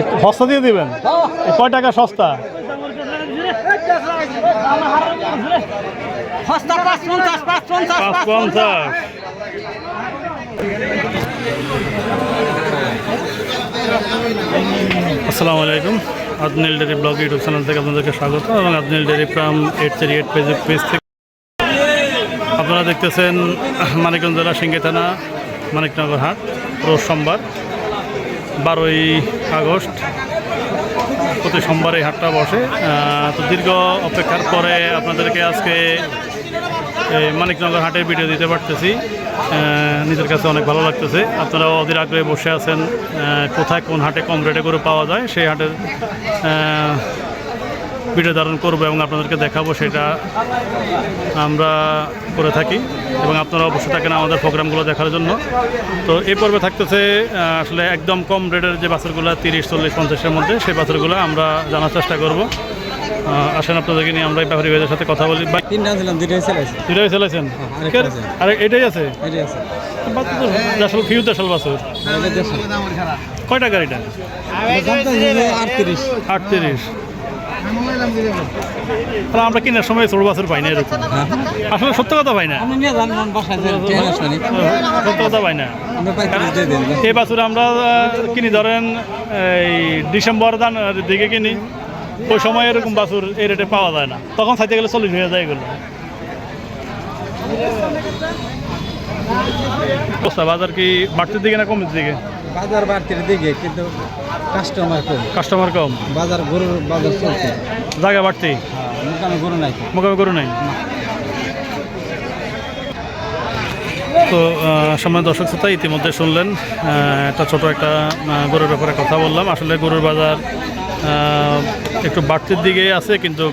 একটু সস্তা দিয়ে দিবেন? কয় টাকা সস্তা? পাঁচ পঞ্চাশ। আসসালামু আলাইকুম। Adnil dairy blog YouTube channel থেকে আপনাদেরকে স্বাগত এবং Adnil dairy farm eight three eight page page থেকে আপনারা দেখতেছেন মানিকগঞ্জ জেলা সিঙ্গি থানা, মানিকনগর হাট, রোজ সোমবার, বারোই আগস্ট। প্রতি সোমবার এই হাটটা বসে। তো দীর্ঘ অপেক্ষার পরে আপনাদেরকে আজকে মানিকনগর হাটের ভিডিও দিতে পারতেছি। নিজের কাছে অনেক ভালো লাগতেছে। আপনারা অধীর আগ্রহে বসে আছেন কোথায় কোন হাটে কম রেটে করে পাওয়া যায়, সেই হাটের ভিডিও ধারণ করব এবং আপনাদেরকে দেখাবো সেটা আমরা করে থাকি। এবং আপনারা অবশ্যই থাকেন আমাদের প্রোগ্রামগুলো দেখার জন্য। তো এই পর্বে থাকতেছে আসলে একদম কম রেটের যে বাছরগুলো তিরিশ চল্লিশ পঞ্চাশের মধ্যে সেই বাছরগুলো আমরা জানার চেষ্টা করব। আসেন আপনাদেরকে নিয়ে আমরা এই ব্যাপারী ভাইদের সাথে কথা বলি। দুটাই চালাইছেন। আর এটাই আছে? এটাই আছে। দেশাল ফিউ দেশাল বাছর এটা দেড়শো। কয় টাকার এটা আটত্রিশ। আটত্রিশ। তাহলে আমরা কেনার সময় ছোট বাছর পাই না এরকম। আসলে সত্য কথা পাই না। মন আসবেনি সত্য কথা পাই না। দিন এই বাছুর আমরা কিনি ধরেন এই ডিসেম্বর দান দিকে কিনি ওই সময় এরকম বাছুর এই রেটে পাওয়া যায় না। তখন খাইতে গেলে চল্লিশ হয়ে যায় এগুলো। বাজার কি বাড়তির দিকে না কমের দিকে? বাজার বাড়তির দিকে কিন্তু কাস্টমার কম। কাস্টমার কম। বাজার গরুর বাজার চলছে। জায়গা বাড়তি? মোকামে গরু নাই মোকাবিলা করু নাই? তো সম্মান দর্শক শ্রোতা ইতিমধ্যে শুনলেন একটা ছোট একটা গরুর ব্যাপারে কথা বললাম। আসলে গরুর বাজার একটু বাড়তির দিকে আছে কিন্তু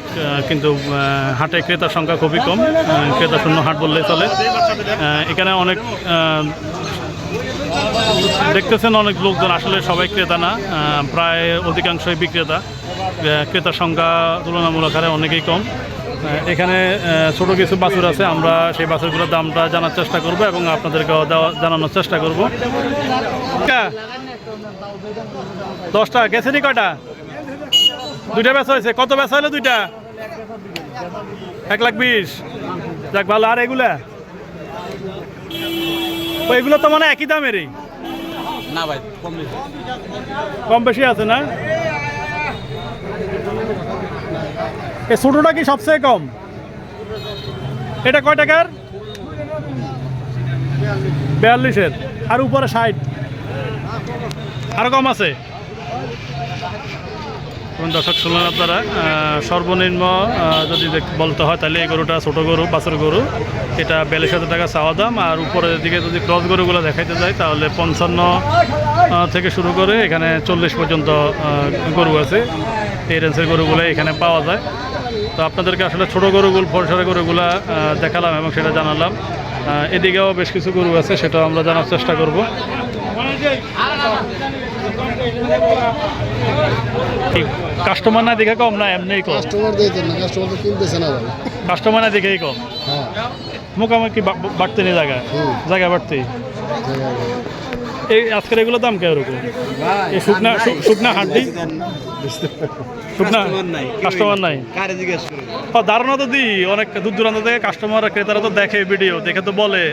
কিন্তু হাটে ক্রেতার সংখ্যা খুবই কম। ক্রেতা শূন্য হাট বললেই চলে। এখানে অনেক দেখতেছেন অনেক লোকজন, আসলে সবাই ক্রেতা না প্রায় অধিকাংশই বিক্রেতা। ক্রেতার সংখ্যা তুলনামূলক হারে অনেকেই কম। এখানে ছোট কিছু বাছুর আছে, আমরা সেই বাছুরগুলোর দামটা জানার চেষ্টা করব এবং আপনাদেরকে দেওয়া- জানানোর চেষ্টা করব? দশটা গেছে নি কয়টা? দুইটা বেচা হয়েছে। কত বেচা হলো দুইটা? এক লাখ বিশ। যাক, ভালো। আর এগুলা? এগুলো তো মানে একই দামেরই? না ভাই কম বেশি। কম বেশি আছে না? এই ছোটোটা কি সবচেয়ে কম? এটা কয় টাকার? বিয়াল্লিশের। আর উপরে ষাট। আরও কম আছে? কোন দর্শক শুনলেন আপনারা সর্বনিম্ন যদি বলতে হয় তাহলে এই গরুটা ছোটো গরু, বাছুর গরু। এটা বিয়াল্লিশ হাজার টাকা চাওয়া দাম, আর উপরের দিকে যদি ক্রস গরুগুলো দেখাইতে যায় তাহলে পঞ্চান্ন থেকে শুরু করে এখানে চল্লিশ পর্যন্ত গরু আছে। এই রেঞ্জের গরুগুলো এখানে পাওয়া যায়। তো আপনাদেরকে আসলে ছোটো গরুগুলো ফলসরা গরুগুলা দেখালাম এবং সেটা জানালাম। এদিকেও বেশ কিছু গরু আছে, সেটাও আমরা জানার চেষ্টা করব। কাস্টমার না দেখে কম না এমনি কম? কাস্টমার দেখে না কাস্টমার তো কিনতেছে না ভাই। কাস্টমার না দেখেই কম? হ্যাঁ। মোকামুখি বা- বাড়তে নেই জায়গা। জায়গা বাড়তে এই আজকের এগুলো দাম কে ওরকম? এই শুকনা শুকনা হাড্ডি? কাস্টমার নাই ধারণা তো দিই অনেক দূর দূরান্ত থেকে কাস্টমার ক্রেতারা তো দেখে ভিডিও দেখে তো বলে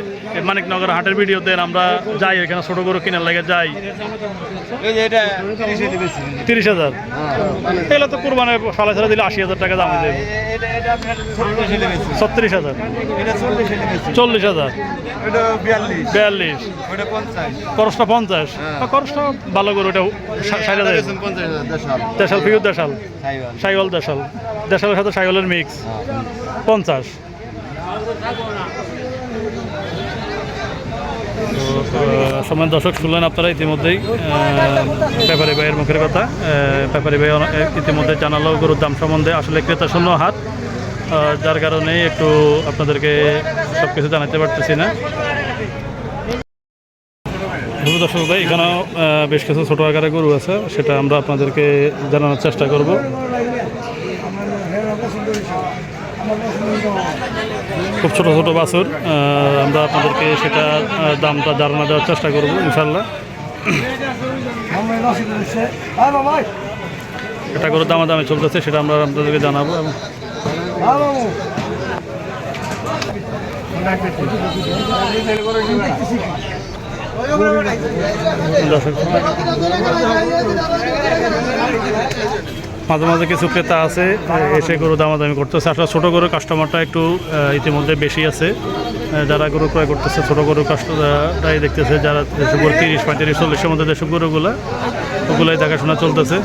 মানিকনগর হাটের ভিডিও দেন আমরা যাই এখানে ছোট গরু কেনার লাগে যাই। তিরিশে হাজার এগুলো তো কোরবানে সাড়ে সাড়ে দিলে আশি হাজার টাকা দাম দেবে। দিবেছি ছত্রিশ হাজার চল্লিশে হাজার বিয়াল্লিশ। বিয়াল্লিশ। পঞ্চাশ। পঞ্চাশ। হ্যাঁ। ভালো করে ওটা ষাট হাজার দেশাল ফিউ দেশাল? সাইওয়াল। দেশাল। দেশালের সাথে সাইওয়ালের মিক্স। পঞ্চাশ। সময় দর্শক শুনলেন আপনারা ইতিমধ্যেই ব্যাপারী ভাইয়ের মুখের কথা। ব্যাপারী ভাই ইতিমধ্যে জানালো গরুর দাম সম্বন্ধে। আসলে ক্রেতা শূন্য হাত। যার কারণে একটু আপনাদেরকে সব কিছু জানাতে পারতেছি না। ধন্যবাদ দর্শক ভাই, এখানেও বেশ কিছু ছোটো আকারে গরু আছে, সেটা আমরা আপনাদেরকে জানানোর চেষ্টা করব। খুব ছোট ছোট বাছুর আমরা আপনাদেরকে সেটা দামটা ধারণা দেওয়ার চেষ্টা করব ইনশাল্লাহ এটা করে দামা দামে চলতেছে, সেটা আমরা আপনাদেরকে জানাব। এবং মাঝে মাঝে কিছু ক্রেতা আছে, এসে গরু দামাদামি করতেছে। আসলে ছোটো গরুর কাস্টমারটা একটু ইতিমধ্যে বেশি আছে। যারা গরু ক্রয় করতেছে, ছোটো গরু কাস্টমারটাই দেখতেছে যারা যেসব গরু তিরিশ, পঁয়ত্রিশ, চল্লিশের মধ্যে যেসব গরুগুলো, ওগুলাই দেখাশোনা চলতেছে।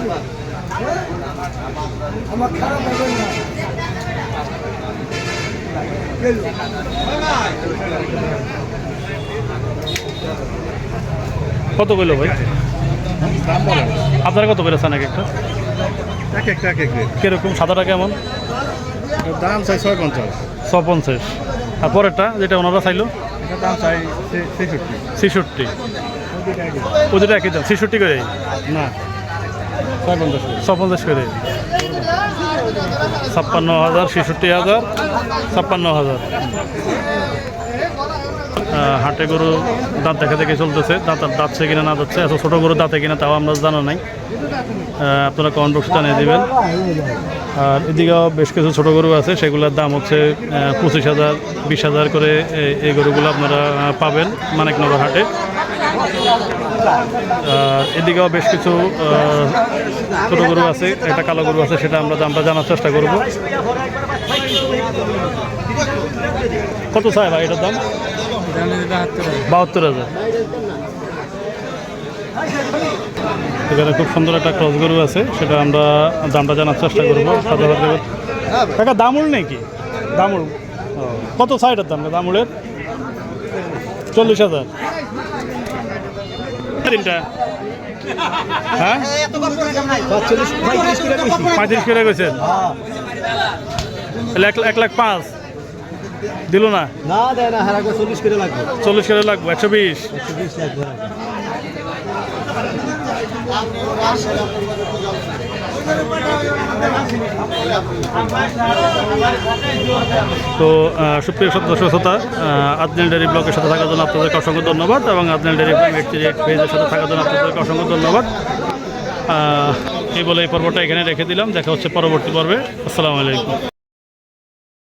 কত কইলো ভাই? আপনারা কত করে চান এক একটা? এক একটা এক এক রেট। কীরকম? সাদাটা কেমন? দাম চাই ছয় পঞ্চাশ। ছ পঞ্চাশ। আর পরেরটা যেটা ওনারা চাইলো? দাম চাই ছেষট্টি। ছেষট্টি। ও যেটা একই দাম। ছেষট্টি করে না ছয় পঞ্চাশ ছ পঞ্চাশ করে ছাপ্পান্ন হাজার ছেষট্টি হাজার ছাপ্পান্ন হাজার। হাটে গরু দাঁত দেখা দেখে চলতেছে। দাঁত দাঁতছে কিনা না দাঁতছে এত ছোটো গরু দাঁতে কিনা তাও আমরা জানা নাই। আপনারা কমেন্ট বক্সে জানিয়ে দেবেন। আর এদিকেও বেশ কিছু ছোটো গরু আছে, সেগুলোর দাম হচ্ছে পঁচিশ হাজার, বিশ হাজার করে এই গরুগুলো আপনারা পাবেন মানিকনগর হাটে। এদিকেও বেশ কিছু ছোটো গরু আছে, একটা কালো গরু আছে, সেটা আমরা দামটা জানার চেষ্টা করব। কত চাই ভাই এটার দাম? বাহাত্তর হাজার। এখানে খুব সুন্দর একটা ক্রস গরু আছে, সেটা আমরা দামটা জানার চেষ্টা করব। হাজার টাকা দামুল নাকি? দামুল। কত সাইডের দাম দামুলের? চল্লিশ হাজার। হ্যাঁ? পঁয়ত্রিশ করে গেছেন এক লাখ পাঁচ। দিল না? না দেয় না হারা চল্লিশ করে লাগবে। চল্লিশ করে লাগবে একশো বিশ। একশো বিশ লাগবে তো সুপ্রিয় সদস্য শ্রোতা আদনেল ডেরি ব্লকের সাথে থাকার জন্য আপনাদেরকে অসংখ্য ধন্যবাদ এবং আদনেল ডেয়ারি পেজের সাথে থাকার জন্য আপনাদেরকে অসংখ্য ধন্যবাদ। এই বলে এই পর্বটা এখানে রেখে দিলাম। দেখা হচ্ছে পরবর্তী পর্বে। আসসালামু আলাইকুম।